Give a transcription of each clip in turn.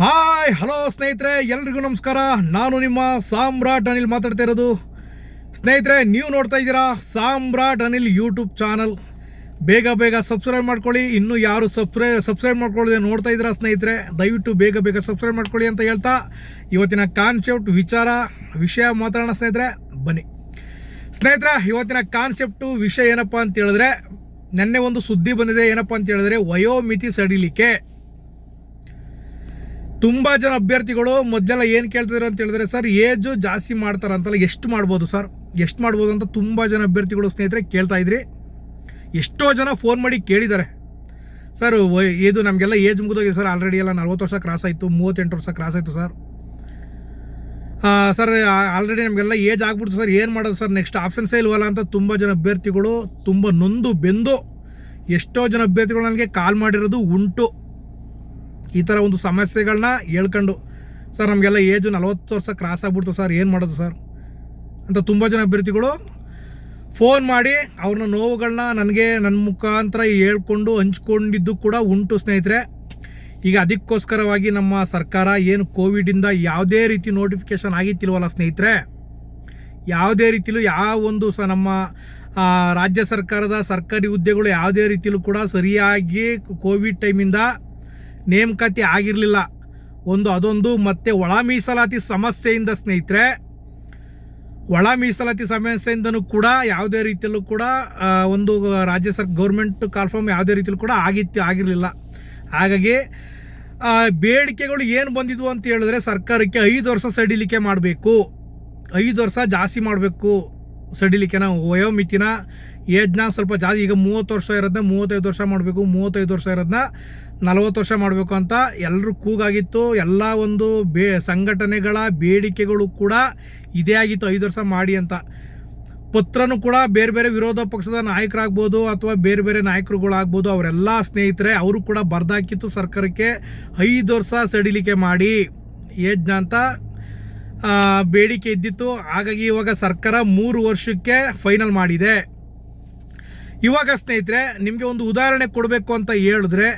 Hi, hello ಸ್ನೇಹಿತರೆ, ಎಲ್ರಿಗೂ ನಮಸ್ಕಾರ. ನಾನು ನಿಮ್ಮ ಸಾಮ್ರಾಟ್ ಅನಿಲ್ ಮಾತಾಡ್ತಾ ಇರೋದು. ಸ್ನೇಹಿತರೆ, ನೀವು ನೋಡ್ತಾ ಇದ್ದೀರಾ ಸಾಮ್ರಾಟ್ ಅನಿಲ್ ಯೂಟ್ಯೂಬ್ ಚಾನಲ್. ಬೇಗ ಬೇಗ ಸಬ್ಸ್ಕ್ರೈಬ್ ಮಾಡ್ಕೊಳ್ಳಿ. ಇನ್ನೂ ಯಾರು ಸಬ್ಸ್ಕ್ರೈ, ಸಬ್ಸ್ಕ್ರೈಬ್ ಮಾಡ್ಕೊಳ್ಳದೆ ನೋಡ್ತಾ ಇದ್ದೀರಾ ಸ್ನೇಹಿತರೆ, ದಯವಿಟ್ಟು ಬೇಗ ಬೇಗ ಸಬ್ಸ್ಕ್ರೈಬ್ ಮಾಡ್ಕೊಳ್ಳಿ ಅಂತ ಹೇಳ್ತಾ ಇವತ್ತಿನ ಕಾನ್ಸೆಪ್ಟ್ ವಿಚಾರ, ವಿಷಯ ಮಾತಾಡೋಣ ಸ್ನೇಹಿತರೆ. ಬನ್ನಿ. ಸ್ನೇಹಿತರೆ, ಇವತ್ತಿನ ಕಾನ್ಸೆಪ್ಟು ವಿಷಯ ಏನಪ್ಪ ಅಂತ ಹೇಳಿದ್ರೆ, ನೆನ್ನೆ ಒಂದು ಸುದ್ದಿ ಬಂದಿದೆ. ಏನಪ್ಪ ಅಂತ ಹೇಳಿದ್ರೆ, ವಯೋಮಿತಿ ಸಡಿಲಿಕೆ. ತುಂಬ ಜನ ಅಭ್ಯರ್ಥಿಗಳು ಮೊದಲೆಲ್ಲ ಏನು ಕೇಳ್ತಿದ್ರು ಅಂತ ಹೇಳಿದ್ರೆ, ಸರ್, ಏಜು ಜಾಸ್ತಿ ಮಾಡ್ತಾರಂತಲ್ಲ ಎಷ್ಟು ಮಾಡ್ಬೋದು ಸರ್? ಎಷ್ಟು ಮಾಡ್ಬೋದು ಅಂತ ತುಂಬ ಜನ ಅಭ್ಯರ್ಥಿಗಳು ಸ್ನೇಹಿತರೆ ಕೇಳ್ತಾ ಇದ್ರಿ. ಎಷ್ಟೋ ಜನ ಫೋನ್ ಮಾಡಿ ಕೇಳಿದ್ದಾರೆ. ಸರ್ ಇದು ನಮಗೆಲ್ಲ ಏಜ್ ಮುಗಿದೋಗಿದೆ ಸರ್, ಆಲ್ರೆಡಿ ಎಲ್ಲ ನಲ್ವತ್ತು ವರ್ಷ ಕ್ರಾಸ್ ಆಯಿತು, ಮೂವತ್ತೆಂಟು ವರ್ಷ ಕ್ರಾಸ್ ಆಯಿತು ಸರ್. ಸರ್ ಆಲ್ರೆಡಿ ನಮಗೆಲ್ಲ ಏಜ್ ಆಗ್ಬಿಡ್ತು ಸರ್, ಏನು ಮಾಡೋದು ಸರ್, ನೆಕ್ಸ್ಟ್ ಆಪ್ಷನ್ಸೇ ಇಲ್ವಲ್ಲ ಅಂತ ತುಂಬ ಜನ ಅಭ್ಯರ್ಥಿಗಳು ತುಂಬ ನೊಂದು ಬೆಂದು ಎಷ್ಟೋ ಜನ ಅಭ್ಯರ್ಥಿಗಳು ನನಗೆ ಕಾಲ್ ಮಾಡಿರೋದು ಉಂಟು. ಈ ಥರ ಒಂದು ಸಮಸ್ಯೆಗಳನ್ನ ಹೇಳ್ಕೊಂಡು, ಸರ್, ನಮಗೆಲ್ಲ ಏಜು ನಲವತ್ತು ವರ್ಷ ಕ್ರಾಸ್ ಆಗ್ಬಿಡ್ತು ಸರ್, ಏನು ಮಾಡೋದು ಸರ್? ಅಂತ ತುಂಬ ಜನ ಅಭ್ಯರ್ಥಿಗಳು ಫೋನ್ ಮಾಡಿ ಅವ್ರನ್ನ ನೋವುಗಳನ್ನ ನನಗೆ ನನ್ನ ಮುಖಾಂತರ ಹೇಳ್ಕೊಂಡು ಹಂಚ್ಕೊಂಡಿದ್ದು ಕೂಡ ಉಂಟು ಸ್ನೇಹಿತರೆ. ಈಗ ಅದಕ್ಕೋಸ್ಕರವಾಗಿ ನಮ್ಮ ಸರ್ಕಾರ ಏನು ಕೋವಿಡಿಂದ ಯಾವುದೇ ರೀತಿ ನೋಟಿಫಿಕೇಶನ್ ಆಗಿತ್ತಿಲ್ವಲ್ಲ ಸ್ನೇಹಿತರೆ? ಯಾವುದೇ ರೀತಿಲೂ ಯಾವ ಒಂದು ಸ ನಮ್ಮ ರಾಜ್ಯ ಸರ್ಕಾರದ ಸರ್ಕಾರಿ ಹುದ್ದೆಗಳು ಯಾವುದೇ ರೀತಿಲೂ ಕೂಡ ಸರಿಯಾಗಿ ಕೋವಿಡ್ ಟೈಮಿಂದ ನೇಮಕಾತಿ ಆಗಿರಲಿಲ್ಲ. ಒಂದು ಅದೊಂದು ಮತ್ತೆ ಒಳ ಮೀಸಲಾತಿ ಸಮಸ್ಯೆಯಿಂದ ಸ್ನೇಹಿತರೆ, ಒಳ ಮೀಸಲಾತಿ ಸಮಸ್ಯೆಯಿಂದನೂ ಕೂಡ ಯಾವುದೇ ರೀತಿಯಲ್ಲೂ ಕೂಡ ಒಂದು ರಾಜ್ಯ ಸರ್ ಗೌರ್ಮೆಂಟ್ ಕಾಲ್ಫಾರ್ಮ್ ಯಾವುದೇ ರೀತಿಯಲ್ಲೂ ಕೂಡ ಆಗಿತ್ತು, ಆಗಿರಲಿಲ್ಲ. ಹಾಗಾಗಿ ಬೇಡಿಕೆಗಳು ಏನು ಬಂದಿದ್ವು ಅಂತ ಹೇಳಿದ್ರೆ ಸರ್ಕಾರಕ್ಕೆ ಐದು ವರ್ಷ ಸಡಿಲಿಕೆ ಮಾಡಬೇಕು. ಐದು ವರ್ಷ ಜಾಸ್ತಿ ಮಾಡಬೇಕು. ಸಡಿಲಿಕೆನ, ವಯೋಮಿತಿನ ಏಜ್ನ ಸ್ವಲ್ಪ ಜಾಸ್ತಿ, ಈಗ ಮೂವತ್ತು ವರ್ಷ ಇರೋದನ್ನ ಮೂವತ್ತೈದು ವರ್ಷ ಮಾಡಬೇಕು, ಮೂವತ್ತೈದು ವರ್ಷ ಇರೋದನ್ನ ನಲವತ್ತು ವರ್ಷ ಮಾಡಬೇಕು ಅಂತ ಎಲ್ಲರೂ ಕೂಗಾಗಿತ್ತು. ಎಲ್ಲ ಒಂದು ಬೇ, ಸಂಘಟನೆಗಳ ಬೇಡಿಕೆಗಳು ಕೂಡ ಇದೇ ಆಗಿತ್ತು, ಐದು ವರ್ಷ ಮಾಡಿ ಅಂತ. ಪತ್ರನೂ ಕೂಡ ಬೇರೆ ಬೇರೆ ವಿರೋಧ ಪಕ್ಷದ ನಾಯಕರಾಗ್ಬೋದು ಅಥವಾ ಬೇರೆ ಬೇರೆ ನಾಯಕರುಗಳಾಗ್ಬೋದು, ಅವರೆಲ್ಲ ಸ್ನೇಹಿತರೆ, ಅವರು ಕೂಡ ಬರ್ದಾಕಿತ್ತು ಸರ್ಕಾರಕ್ಕೆ. ಐದು ವರ್ಷ ಸಡಿಲಿಕೆ ಮಾಡಿ ಏಜ್ನ ಅಂತ ಬೇಡಿಕೆ ಇದ್ದಿತ್ತು. ಹಾಗಾಗಿ ಇವಾಗ ಸರ್ಕಾರ ಮೂರು ವರ್ಷಕ್ಕೆ ಫೈನಲ್ ಮಾಡಿದೆ. ಇವಾಗ ಸ್ನೇಹಿತರೆ, ನಿಮಗೆ ಒಂದು ಉದಾಹರಣೆ ಕೊಡಬೇಕು ಅಂತ ಹೇಳಿದ್ರೆ,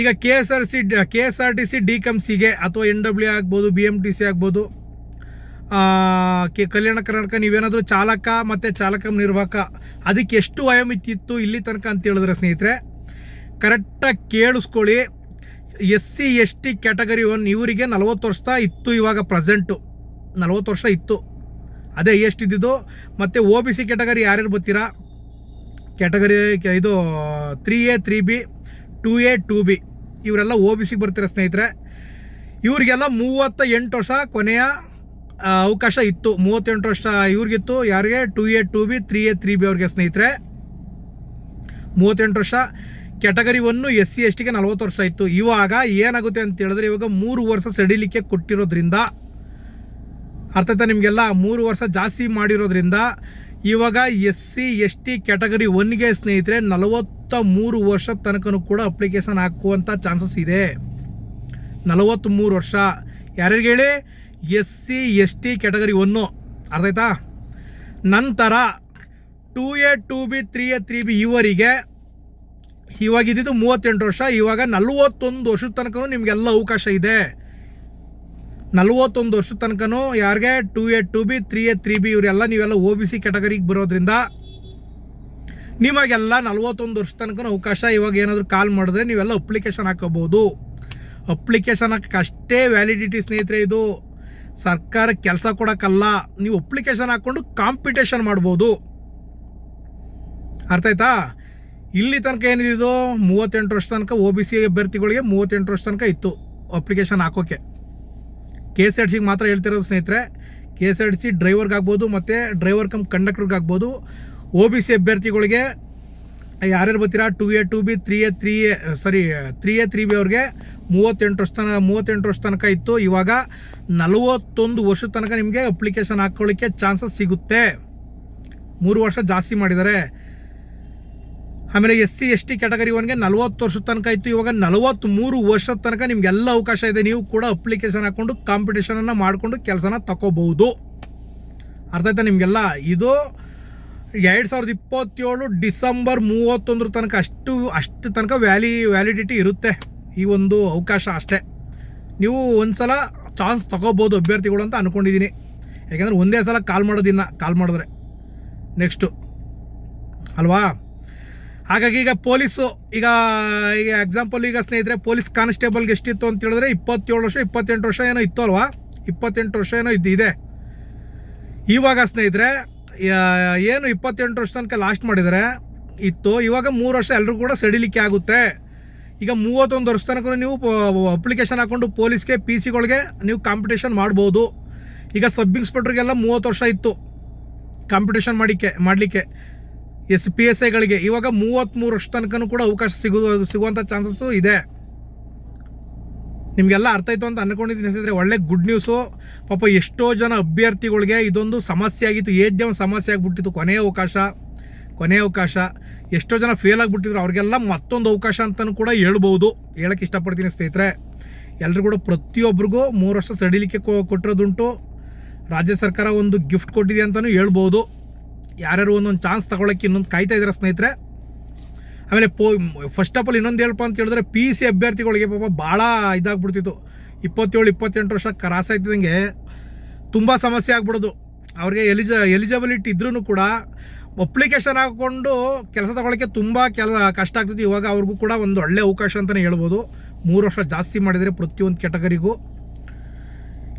ಈಗ K S R C K S R T C D cum ಸಿಗೆ ಅಥವಾ ಎನ್ ಡಬ್ಲ್ಯೂ ಆಗ್ಬೋದು ಬಿ ಎಂ ಟಿ ಸಿ ಆಗ್ಬೋದು ಕೆ ಕಲ್ಯಾಣ ಕರ್ನಾಟಕ, ನೀವೇನಾದರೂ ಚಾಲಕ ಮತ್ತು ಚಾಲಕ ನಿರ್ವಾಹಕ, ಅದಕ್ಕೆ ಎಷ್ಟು ವಯೋಮಿತಿ ಇತ್ತು ಇಲ್ಲಿ ತನಕ ಅಂತ ಹೇಳಿದ್ರೆ ಸ್ನೇಹಿತರೆ ಕರೆಕ್ಟಾಗಿ ಕೇಳಿಸ್ಕೊಳ್ಳಿ. S C S T category one ಇವರಿಗೆ ನಲವತ್ತು ವರ್ಷ ಇತ್ತು ಇವಾಗ ಪ್ರೆಸೆಂಟು ನಲವತ್ತು ವರ್ಷ ಇತ್ತು. ಅದೇ ಎಷ್ಟು ಇದ್ದಿದ್ದು? ಮತ್ತು ಒ ಬಿ ಸಿ ಕ್ಯಾಟಗರಿ ಯಾರ್ಯಾರು ಬರ್ತೀರಾ? ಕ್ಯಾಟಗರಿ ಇದು three A three B two A two B ಇವರೆಲ್ಲ ಒ ಬಿ ಸಿಗೆ ಬರ್ತಾರೆ ಸ್ನೇಹಿತರೆ. ಇವರಿಗೆಲ್ಲ ಮೂವತ್ತ ಎಂಟು ವರ್ಷ ಕೊನೆಯ ಅವಕಾಶ ಇತ್ತು. ಮೂವತ್ತೆಂಟು ವರ್ಷ ಇವ್ರಿಗಿತ್ತು. ಯಾರಿಗೆ? Two A two B three A three B ಅವ್ರಿಗೆ ಸ್ನೇಹಿತರೆ. ಮೂವತ್ತೆಂಟು ವರ್ಷ. Category one S C S ಟಿಗೆ ನಲ್ವತ್ತು ವರ್ಷ ಇತ್ತು. ಇವಾಗ ಏನಾಗುತ್ತೆ ಅಂತ ಹೇಳಿದ್ರೆ ಇವಾಗ ಮೂರು ವರ್ಷ ಸಡಿಲಿಕ್ಕೆ ಕೊಟ್ಟಿರೋದ್ರಿಂದ ಅರ್ಥ ನಿಮಗೆಲ್ಲ ಮೂರು ವರ್ಷ ಜಾಸ್ತಿ ಮಾಡಿರೋದ್ರಿಂದ ಇವಾಗ S C, S T category ಒನ್ಗೆ ಸ್ನೇಹಿತರೆ ನಲವತ್ತ ಮೂರು ವರ್ಷ ತನಕನೂ ಕೂಡ ಅಪ್ಲಿಕೇಶನ್ ಹಾಕುವಂಥ ಚಾನ್ಸಸ್ ಇದೆ. ನಲವತ್ತ್ಮೂರು ವರ್ಷ. ಯಾರ್ಯಾರಿಗೆ ಹೇಳಿ? S C, S T category one. ಅರ್ಥ ಆಯ್ತಾ? ನಂತರ two A two B three A three B ಇವರಿಗೆ ಇವಾಗ ಇದ್ದಿದ್ದು ಮೂವತ್ತೆಂಟು ವರ್ಷ. ಇವಾಗ ನಲವತ್ತೊಂದು ವರ್ಷದ ತನಕ ನಿಮಗೆಲ್ಲ ಅವಕಾಶ ಇದೆ. ನಲವತ್ತೊಂದು ವರ್ಷದ ತನಕನೂ ಯಾರಿಗೆ two A, two B, three A, three B ಇವರೆಲ್ಲ ನೀವೆಲ್ಲ ಒ ಬಿ ಸಿ ಕ್ಯಾಟಗರಿಗೆ ಬರೋದ್ರಿಂದ ನಿಮಗೆಲ್ಲ ನಲವತ್ತೊಂದು ವರ್ಷ ತನಕ ಅವಕಾಶ ಇವಾಗ ಏನಾದರೂ ಕಾಲ್ ಮಾಡಿದ್ರೆ ನೀವೆಲ್ಲ ಅಪ್ಲಿಕೇಶನ್ ಹಾಕೋಬೋದು ಅಪ್ಲಿಕೇಶನ್ ಹಾಕಕ್ಕೆ ಅಷ್ಟೇ ವ್ಯಾಲಿಡಿಟಿ ಸ್ನೇಹಿತರೆ ಇದು. ಸರ್ಕಾರ ಕೆಲಸ ಕೊಡೋಕ್ಕಲ್ಲ. ನೀವು ಅಪ್ಲಿಕೇಶನ್ ಹಾಕ್ಕೊಂಡು ಕಾಂಪಿಟೇಷನ್ ಮಾಡ್ಬೋದು. ಅರ್ಥ ಆಯ್ತಾ? ಇಲ್ಲಿ ತನಕ ಏನಿದು ಮೂವತ್ತೆಂಟು ವರ್ಷ ತನಕ ಓ ಬಿ ಸಿ ಅಭ್ಯರ್ಥಿಗಳಿಗೆ ಮೂವತ್ತೆಂಟು ವರ್ಷ ತನಕ ಇತ್ತು ಅಪ್ಲಿಕೇಶನ್ ಹಾಕೋಕ್ಕೆ ಕೆ ಎಸ್ ಆರ್ ಸಿಗೆ ಮಾತ್ರ ಹೇಳ್ತಿರೋದು ಸ್ನೇಹಿತರೆ ಕೆ ಎಸ್ ಆರ್ ಸಿ ಡ್ರೈವರ್ಗಾಗ್ಬೋದು ಮತ್ತು ಡ್ರೈವರ್ ಕಮ್ ಕಂಡಕ್ಟರ್ಗಾಗ್ಬೋದು. ಒ ಬಿ ಸಿ ಅಭ್ಯರ್ಥಿಗಳಿಗೆ ಯಾರ್ಯಾರು ಬರ್ತೀರಾ? Two A two B three A three A sorry three A three B ಅವ್ರಿಗೆ ಮೂವತ್ತೆಂಟು ವರ್ಷ ತನಕ, ಮೂವತ್ತೆಂಟು ವರ್ಷ ತನಕ ಇತ್ತು. ಇವಾಗ ನಲವತ್ತೊಂದು ವರ್ಷದ ತನಕ ನಿಮಗೆ ಅಪ್ಲಿಕೇಶನ್ ಹಾಕ್ಕೊಳ್ಳಿಕ್ಕೆ ಚಾನ್ಸಸ್ ಸಿಗುತ್ತೆ. ಮೂರು ವರ್ಷ ಜಾಸ್ತಿ ಮಾಡಿದ್ದಾರೆ. ಆಮೇಲೆ S C, S T category ಒನ್ಗೆ ನಲ್ವತ್ತು ವರ್ಷದ ತನಕ ಇತ್ತು. ಇವಾಗ ನಲವತ್ತ್ಮೂರು ವರ್ಷದ ತನಕ ನಿಮಗೆಲ್ಲ ಅವಕಾಶ ಇದೆ. ನೀವು ಕೂಡ ಅಪ್ಲಿಕೇಶನ್ ಹಾಕ್ಕೊಂಡು ಕಾಂಪಿಟೇಷನನ್ನು ಮಾಡಿಕೊಂಡು ಕೆಲಸನ ತಗೋಬಹುದು ಅರ್ಥ ಆಯ್ತಾ ನಿಮಗೆಲ್ಲ? ಇದು ಎರಡು ಸಾವಿರದ ಇಪ್ಪತ್ತೇಳು ಡಿಸೆಂಬರ್ ಮೂವತ್ತೊಂದರ ತನಕ ಅಷ್ಟು ಅಷ್ಟು ತನಕ ವ್ಯಾಲಿ, ವ್ಯಾಲಿಡಿಟಿ ಇರುತ್ತೆ. ಈ ಒಂದು ಅವಕಾಶ ಅಷ್ಟೇ. ನೀವು ಒಂದು ಸಲ ಚಾನ್ಸ್ ತಗೋಬೋದು ಅಭ್ಯರ್ಥಿಗಳು ಅಂತ ಅಂದ್ಕೊಂಡಿದ್ದೀನಿ ಯಾಕೆಂದರೆ ಒಂದೇ ಸಲ ಕಾಲ್ ಮಾಡೋದಿನ್ನ ಕಾಲ್ ಮಾಡಿದ್ರೆ. ನೆಕ್ಸ್ಟು ಅಲ್ವಾ? ಹಾಗಾಗಿ ಈಗ ಪೊಲೀಸು, ಈಗ ಈಗ ಎಕ್ಸಾಂಪಲ್ ಈಗ ಸ್ನೇಹಿತರೆ, ಪೊಲೀಸ್ ಕಾನ್ಸ್ಟೇಬಲ್ಗೆ ಎಷ್ಟಿತ್ತು ಅಂತ ಹೇಳಿದ್ರೆ ಇಪ್ಪತ್ತೇಳು ವರ್ಷ, ಇಪ್ಪತ್ತೆಂಟು ವರ್ಷ ಏನೋ ಇತ್ತು ಅಲ್ವಾ? ಇಪ್ಪತ್ತೆಂಟು ವರ್ಷ ಏನೋ ಇದ್ದು ಇದೆ. ಇವಾಗ ಸ್ನೇಹಿತರೆ ಏನು ಇಪ್ಪತ್ತೆಂಟು ವರ್ಷ ತನಕ ಲಾಸ್ಟ್ ಮಾಡಿದರೆ ಇತ್ತು, ಇವಾಗ ಮೂರು ವರ್ಷ ಎಲ್ಲರೂ ಕೂಡ ಸಡಿಲಿಕ್ಕೆ ಆಗುತ್ತೆ. ಈಗ ಮೂವತ್ತೊಂದು ವರ್ಷ ತನಕ ನೀವು ಅಪ್ಲಿಕೇಶನ್ ಹಾಕ್ಕೊಂಡು ಪೊಲೀಸ್ಗೆ ಪಿ ಸಿಗಳಿಗೆ ನೀವು ಕಾಂಪಿಟೇಷನ್ ಮಾಡ್ಬೋದು. ಈಗ ಸಬ್ ಇನ್ಸ್ಪೆಕ್ಟ್ರಿಗೆಲ್ಲ ಮೂವತ್ತು ವರ್ಷ ಇತ್ತು. ಕಾಂಪಿಟೇಷನ್ ಮಾಡಿಕ್ಕೆ ಮಾಡಲಿಕ್ಕೆ. ಎಸ್ ಪಿ ಎಸ್ ಐಗಳಿಗೆ. ಇವಾಗ ಮೂವತ್ತ್ಮೂರು ವರ್ಷ ತನಕನೂ ಕೂಡ ಅವಕಾಶ ಸಿಗು ಸಿಗುವಂಥ ಚಾನ್ಸಸ್ಸು ಇದೆ. ನಿಮಗೆಲ್ಲ ಅರ್ಥ ಆಯ್ತು ಅಂತ ಅನ್ಕೊಂಡಿದ್ದೀನಿ ಅಂತಂದರೆ ಒಳ್ಳೆ ಗುಡ್ ನ್ಯೂಸು ಪಾಪ ಎಷ್ಟೋ ಜನ ಅಭ್ಯರ್ಥಿಗಳಿಗೆ ಇದೊಂದು ಸಮಸ್ಯೆ ಆಗಿತ್ತು. ಒಂದು ಸಮಸ್ಯೆ ಆಗಿಬಿಟ್ಟಿತ್ತು. ಕೊನೆಯ ಅವಕಾಶ ಕೊನೆಯ ಅವಕಾಶ. ಎಷ್ಟೋ ಜನ ಫೇಲ್ ಆಗಿಬಿಟ್ಟಿದ್ರು. ಅವ್ರಿಗೆಲ್ಲ ಮತ್ತೊಂದು ಅವಕಾಶ ಅಂತಲೂ ಕೂಡ ಹೇಳ್ಬೋದು. ಹೇಳಕ್ಕೆ ಇಷ್ಟಪಡ್ತೀನಿ ಸ್ನೇಹಿತರೆ. ಎಲ್ಲರೂ ಕೂಡ ಪ್ರತಿಯೊಬ್ಬರಿಗೂ ಮೂರು ವರ್ಷ ಸಡಿಲಿಕ್ಕೆ ಕೊಟ್ಟಿರೋದುಂಟು. ರಾಜ್ಯ ಸರ್ಕಾರ ಒಂದು ಗಿಫ್ಟ್ ಕೊಟ್ಟಿದೆ ಅಂತಲೂ ಹೇಳ್ಬೋದು. ಯಾರ್ಯಾರು ಒಂದೊಂದು ಚಾನ್ಸ್ ತಗೊಳಕ್ಕೆ ಇನ್ನೊಂದು ಕಾಯ್ತಾ ಇದ್ದಾರೆ ಸ್ನೇಹಿತರೆ. ಆಮೇಲೆ ಪೋ ಫಸ್ಟ್ ಆಫ್ ಆಲ್ ಇನ್ನೊಂದು ಹೇಳಪ್ಪ ಅಂತ ಹೇಳಿದ್ರೆ ಪಿ ಸಿ ಅಭ್ಯರ್ಥಿಗಳಿಗೆ ಪಾಪ ಭಾಳ ಇದಾಗ್ಬಿಡ್ತಿತ್ತು. ಇಪ್ಪತ್ತೇಳು, ಇಪ್ಪತ್ತೆಂಟು ವರ್ಷ ಕ್ರಾಸ್ ಆಗ್ತಿದ್ದಂಗೆ ತುಂಬ ಸಮಸ್ಯೆ ಆಗ್ಬಿಡೋದು. ಅವ್ರಿಗೆ ಎಲಿಜ ಎಲಿಜಿಬಿಲಿಟಿ ಇದ್ರೂ ಕೂಡ ಅಪ್ಲಿಕೇಶನ್ ಹಾಕ್ಕೊಂಡು ಕೆಲಸ ತಗೊಳ್ಳೋಕ್ಕೆ ತುಂಬ ಕೆಲ, ಕಷ್ಟ ಆಗ್ತಿತ್ತು. ಇವಾಗ ಅವ್ರಿಗೂ ಕೂಡ ಒಂದು ಒಳ್ಳೆ ಅವಕಾಶ ಅಂತಲೇ ಹೇಳ್ಬೋದು. ಮೂರು ವರ್ಷ ಜಾಸ್ತಿ ಮಾಡಿದರೆ ಪ್ರತಿಯೊಂದು ಕೆಟಗರಿಗೂ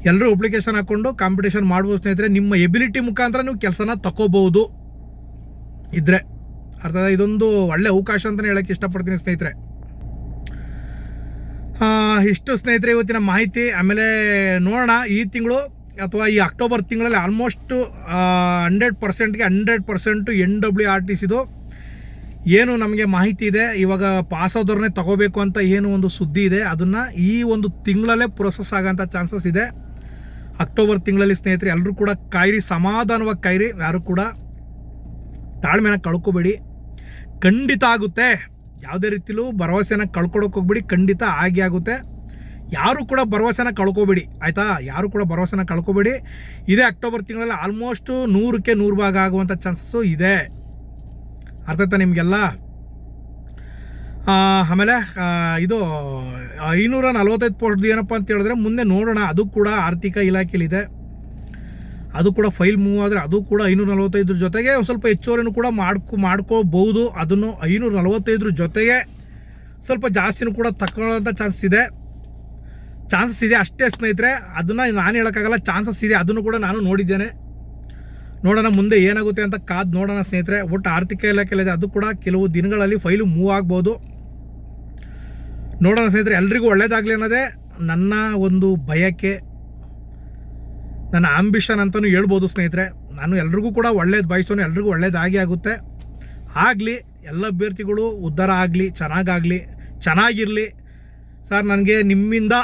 ಎಲ್ಲರೂ ಅಪ್ಲಿಕೇಶನ್ ಹಾಕ್ಕೊಂಡು ಕಾಂಪಿಟೇಷನ್ ಮಾಡ್ಬೋದು ಸ್ನೇಹಿತರೆ, ನಿಮ್ಮ ಎಬಿಲಿಟಿ ಮುಖಾಂತರ ನೀವು ಕೆಲಸನ ತಗೋಬಹುದು ಇದ್ರೆ ಅರ್ಥ ಇದೊಂದು ಒಳ್ಳೆ ಅವಕಾಶ ಅಂತಲೇ ಹೇಳಕ್ಕೆ ಇಷ್ಟಪಡ್ತೀನಿ ಸ್ನೇಹಿತರೆ. ಇಷ್ಟು ಸ್ನೇಹಿತರೆ ಇವತ್ತಿನ ಮಾಹಿತಿ. ಆಮೇಲೆ ನೋಡೋಣ, ಈ ತಿಂಗಳು ಅಥವಾ ಈ ಅಕ್ಟೋಬರ್ ತಿಂಗಳಲ್ಲಿ almost hundred ಪರ್ಸೆಂಟ್ಗೆ hundred percent N W R T ಸಿದು ಏನು ನಮಗೆ ಮಾಹಿತಿ ಇದೆ. ಇವಾಗ ಪಾಸ್ ಆದವ್ರನ್ನೇ ತಗೋಬೇಕು ಅಂತ ಏನು ಒಂದು ಸುದ್ದಿ ಇದೆ. ಅದನ್ನು ಈ ಒಂದು ತಿಂಗಳಲ್ಲೇ ಪ್ರೊಸೆಸ್ ಆಗೋಂಥ ಚಾನ್ಸಸ್ ಇದೆ. ಅಕ್ಟೋಬರ್ ತಿಂಗಳಲ್ಲಿ ಸ್ನೇಹಿತರೆ ಎಲ್ಲರೂ ಕೂಡ ಕಾಯಿರಿ, ಸಮಾಧಾನವಾಗಿ ಕಾಯಿರಿ, ಯಾರು ಕೂಡ ತಾಳ್ಮೆನ ಕಳ್ಕೊಬೇಡಿ. ಖಂಡಿತ ಆಗುತ್ತೆ. ಯಾವುದೇ ರೀತಿಲೂ ಭರವಸೆನ ಕಳ್ಕೊಳಕ್ಕೆ ಹೋಗ್ಬೇಡಿ, ಖಂಡಿತ ಆಗೇ ಆಗುತ್ತೆ. ಯಾರು ಕೂಡ ಭರವಸೆನ ಕಳ್ಕೊಬೇಡಿ, ಆಯಿತಾ? ಯಾರು ಕೂಡ ಭರವಸೆನ ಕಳ್ಕೊಬೇಡಿ. ಇದೇ ಅಕ್ಟೋಬರ್ ತಿಂಗಳಲ್ಲಿ ಆಲ್ಮೋಸ್ಟು ನೂರಕ್ಕೆ ನೂರು ಭಾಗ ಆಗುವಂಥ ಚಾನ್ಸಸ್ಸು ಇದೆ. ಅರ್ಥ ಆಯ್ತಾ ನಿಮಗೆಲ್ಲ? ಆಮೇಲೆ ಇದು ಐನೂರ ನಲವತ್ತೈದು ಪೋಸ್ಟ್ ಏನಪ್ಪ ಅಂತ ಹೇಳಿದ್ರೆ ಮುಂದೆ ನೋಡೋಣ. ಅದು ಕೂಡ ಆರ್ಥಿಕ ಇಲಾಖೆಯಲ್ಲಿದೆ. ಅದು ಕೂಡ ಫೈಲ್ ಮೂವ್ ಆದರೆ ಅದು ಕೂಡ ಐನೂರ ನಲವತ್ತೈದ್ರ ಜೊತೆಗೆ ಒಂದು ಸ್ವಲ್ಪ ಹೆಚ್ಚುವರಿನೂ ಕೂಡ ಮಾಡ್ಕೊ, ಮಾಡ್ಕೋಬಹುದು. ಅದನ್ನು ಐನೂರ ನಲವತ್ತೈದ್ರ ಜೊತೆಗೆ ಸ್ವಲ್ಪ ಜಾಸ್ತಿನೂ ಕೂಡ ತಗೊಳ್ಳೋಂಥ ಚಾನ್ಸಸ್ ಇದೆ. ಚಾನ್ಸಸ್ ಇದೆ ಅಷ್ಟೇ ಸ್ನೇಹಿತರೆ. ಅದನ್ನು ನಾನು ಹೇಳೋಕ್ಕಾಗಲ್ಲ. ಚಾನ್ಸಸ್ ಇದೆ. ಅದನ್ನು ಕೂಡ ನಾನು ನೋಡಿದ್ದೇನೆ. ನೋಡೋಣ ಮುಂದೆ ಏನಾಗುತ್ತೆ ಅಂತ ಕಾದು ನೋಡೋಣ ಸ್ನೇಹಿತರೆ. ಒಟ್ಟು ಆರ್ಥಿಕ ಇಲಾಖೆಯಲ್ಲಿದೆ. ಅದು ಕೂಡ ಕೆಲವು ದಿನಗಳಲ್ಲಿ ಫೈಲು ಮೂವ್ ಆಗ್ಬೋದು. ನೋಡೋಣ ಸ್ನೇಹಿತರೆ, ಎಲ್ರಿಗೂ ಒಳ್ಳೇದಾಗಲಿ ಅನ್ನೋದೇ ನನ್ನ ಒಂದು ಭಯಕ್ಕೆ ನನ್ನ ಆಂಬಿಷನ್ ಅಂತಲೂ ಹೇಳ್ಬೋದು ಸ್ನೇಹಿತರೆ. ನಾನು ಎಲ್ರಿಗೂ ಕೂಡ ಒಳ್ಳೇದು ಬಯಸೋನು ಎಲ್ರಿಗೂ ಒಳ್ಳೇದಾಗಿ ಆಗುತ್ತೆ. ಆಗಲಿ, ಎಲ್ಲ ಅಭ್ಯರ್ಥಿಗಳು ಉದ್ಧಾರ ಆಗಲಿ, ಚೆನ್ನಾಗಾಗಲಿ, ಚೆನ್ನಾಗಿರಲಿ. ಸರ್, ನನಗೆ ನಿಮ್ಮಿಂದ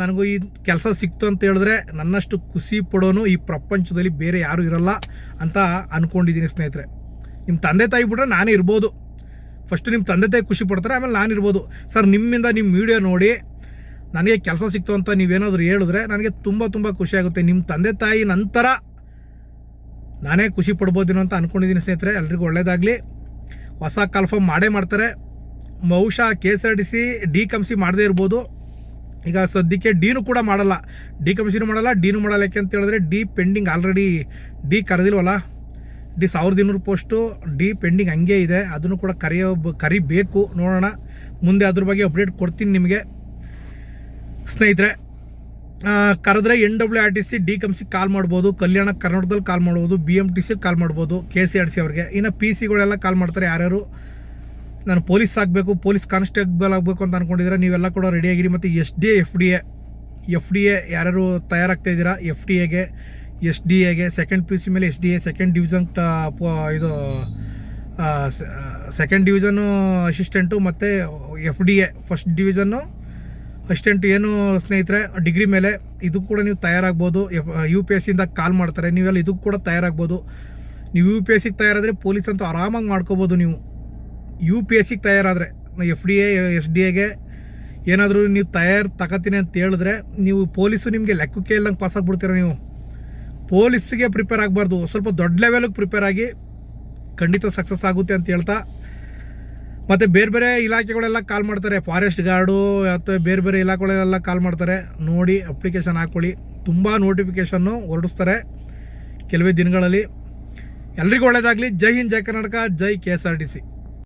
ನನಗೂ ಈ ಕೆಲಸ ಸಿಕ್ತು ಅಂತ ಹೇಳಿದ್ರೆ ನನ್ನಷ್ಟು ಖುಷಿ ಪಡೋನು ಈ ಪ್ರಪಂಚದಲ್ಲಿ ಬೇರೆ ಯಾರೂ ಇರಲ್ಲ ಅಂತ ಅಂದ್ಕೊಂಡಿದ್ದೀನಿ ಸ್ನೇಹಿತರೆ. ನಿಮ್ಮ ತಂದೆ ತಾಯಿ ಬಿಟ್ರೆ ನಾನೇ ಇರ್ಬೋದು. ಫಸ್ಟು ನಿಮ್ಮ ತಂದೆ ತಾಯಿ ಖುಷಿ ಪಡ್ತಾರೆ, ಆಮೇಲೆ ನಾನು ಇರ್ಬೋದು. ಸರ್ ನಿಮ್ಮಿಂದ ನಿಮ್ಮ ವಿಡಿಯೋ ನೋಡಿ, ನನಗೆ ಕೆಲಸ ಸಿಕ್ತು ಅಂತ ನೀವೇನಾದರೂ ಹೇಳಿದ್ರೆ ನನಗೆ ತುಂಬ ತುಂಬ ಖುಷಿಯಾಗುತ್ತೆ ನಿಮ್ಮ ತಂದೆ ತಾಯಿ ನಂತರ ನಾನೇ ಖುಷಿ ಪಡ್ಬೋದೇನೋ ಅಂತ ಅಂದ್ಕೊಂಡಿದ್ದೀನಿ ಸ್ನೇಹಿತರೆ, ಎಲ್ರಿಗೂ ಒಳ್ಳೇದಾಗಲಿ. ಹೊಸ ಕನ್ಫರ್ಮ್ ಮಾಡೇ ಮಾಡ್ತಾರೆ. ಬಹುಶಃ K S R T C D cum C ಮಾಡದೇ ಇರ್ಬೋದು. ಈಗ ಸದ್ಯಕ್ಕೆ ಡಿನೂ ಕೂಡ ಮಾಡಲ್ಲ. ಡಿ ಕಮಿಷನು ಮಾಡಲ್ಲ ಡಿನೂ ಮಾಡಲ್ಲ, ಯಾಕೆ ಅಂತ ಹೇಳಿದ್ರೆ ಡಿ ಪೆಂಡಿಂಗ್ ಆಲ್ರೆಡಿ ಡಿ ಕರೆದಿಲ್ವಲ್ಲ? ಡಿ ಸಾವಿರದ ಇನ್ನೂರು ಪೋಸ್ಟು ಡಿ ಪೆಂಡಿಂಗ್ ಹಂಗೆ ಇದೆ. ಅದನ್ನು ಕೂಡ ಕರೆಯೋ ಕರಿಬೇಕು. ನೋಡೋಣ. ಮುಂದೆ ಅದ್ರ ಬಗ್ಗೆ ಅಪ್ಡೇಟ್ ಕೊಡ್ತೀನಿ ನಿಮಗೆ. ಸ್ನೇಹಿತರೆ ಕರೆದ್ರೆ N W R T C D cum C call ಮಾಡ್ಬೋದು. ಕಲ್ಯಾಣ ಕರ್ನಾಟಕದಲ್ಲಿ ಕಾಲ್ ಮಾಡ್ಬೋದು. B M T C call ಮಾಡ್ಬೋದು. ಕೆ ಸಿ ಆರ್ ಸಿ ಅವ್ರಿಗೆ. ಇನ್ನು ಪಿ ಸಿಗಳೆಲ್ಲ ಕಾಲ್ ಮಾಡ್ತಾರೆ ಯಾರ್ಯಾರು. ನಾನು ಪೊಲೀಸ್ ಆಗಬೇಕು ಪೊಲೀಸ್ ಕಾನ್ಸ್ಟೇಬಲ್ ಆಗಬೇಕು ಅಂತ ಅಂದ್ಕೊಂಡಿದ್ರೆ ನೀವೆಲ್ಲ ಕೂಡ ರೆಡಿಯಾಗಿರಿ ಮತ್ತು S D F D A F D A ಯಾರ್ಯಾರು ತಯಾರಾಗ್ತಾ ಇದ್ದೀರಾ ಎಫ್ ಡಿ ಎಗೆ ಎಸ್ ಡಿ ಎಗೆ ಸೆಕೆಂಡ್ ಪಿ ಯು ಸಿ ಮೇಲೆ S D A second division ಇದು ಸೆಕೆಂಡ್ ಡಿವಿಷನು ಅಸಿಸ್ಟೆಂಟು ಮತ್ತು F D A first division assistant ಏನು ಸ್ನೇಹಿತರೆ ಡಿಗ್ರಿ ಮೇಲೆ ಇದು ಕೂಡ ನೀವು ತಯಾರಾಗ್ಬೋದು. ಎಫ್ ಯು ಪಿ ಎಸ್ ಸಿಯಿಂದ ಕಾಲ್ ಮಾಡ್ತಾರೆ. ನೀವೆಲ್ಲ ಇದಕ್ಕೂ ಕೂಡ ತಯಾರಾಗ್ಬೋದು. ನೀವು ಯು ಪಿ ಎಸ್ ಸಿಗೆ ತಯಾರಾದರೆ ಪೊಲೀಸ್ ಅಂತೂ ಆರಾಮಾಗಿ ಮಾಡ್ಕೋಬೋದು ನೀವು. ಯು ಪಿ ಎಸ್ ಸಿಗೆ ತಯಾರಾದರೆ, F D A, S D ಎಗೆ ಏನಾದರೂ ನೀವು ತಯಾರು ತಗೋತೀನಿ ಅಂತ ಹೇಳಿದ್ರೆ, ನೀವು ಪೊಲೀಸು ನಿಮಗೆ ಲೆಕ್ಕಕ್ಕೆ ಇಲ್ಲಂಗೆ ಪಾಸ್ ಆಗಿಬಿಡ್ತೀರ ನೀವು. ಪೊಲೀಸಿಗೆ ಪ್ರಿಪೇರ್ ಆಗಬಾರ್ದು. ಸ್ವಲ್ಪ ದೊಡ್ಡ ಲೆವೆಲ್ಗೆ ಪ್ರಿಪೇರ್ ಆಗಿ ಖಂಡಿತ ಸಕ್ಸಸ್ ಆಗುತ್ತೆ ಅಂತ ಹೇಳ್ತಾ. ಮತ್ತು ಬೇರೆ ಬೇರೆ ಇಲಾಖೆಗಳೆಲ್ಲ ಕಾಲ್ ಮಾಡ್ತಾರೆ. ಫಾರೆಸ್ಟ್ ಗಾರ್ಡು ಅಥವಾ ಬೇರೆ ಬೇರೆ ಇಲಾಖೆಗಳೆಲ್ಲ ಕಾಲ್ ಮಾಡ್ತಾರೆ. ನೋಡಿ ಅಪ್ಲಿಕೇಶನ್ ಹಾಕ್ಕೊಳ್ಳಿ ತುಂಬ ನೋಟಿಫಿಕೇಷನ್ನು ಹೊರಡಿಸ್ತಾರೆ ಕೆಲವೇ ದಿನಗಳಲ್ಲಿ. ಎಲ್ರಿಗೂ ಒಳ್ಳೆಯದಾಗಲಿ ಜೈ ಹಿಂದ್, ಜೈ ಕರ್ನಾಟಕ, ಜೈ K S R T C.